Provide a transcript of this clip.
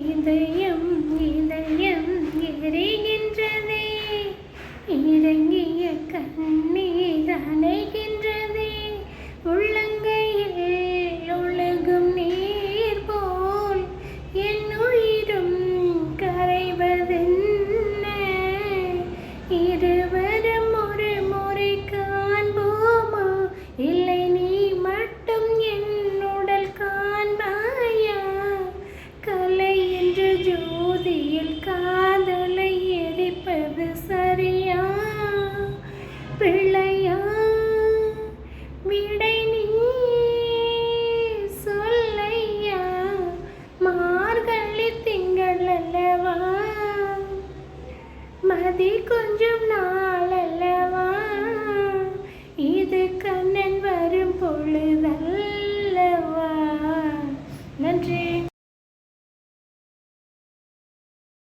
இதயம் இதயம் எரிகின்றதே. இறங்கிய கண்ணீர் மார்கழி திங்கள் அல்லவா மதி கொஞ்சம் நான்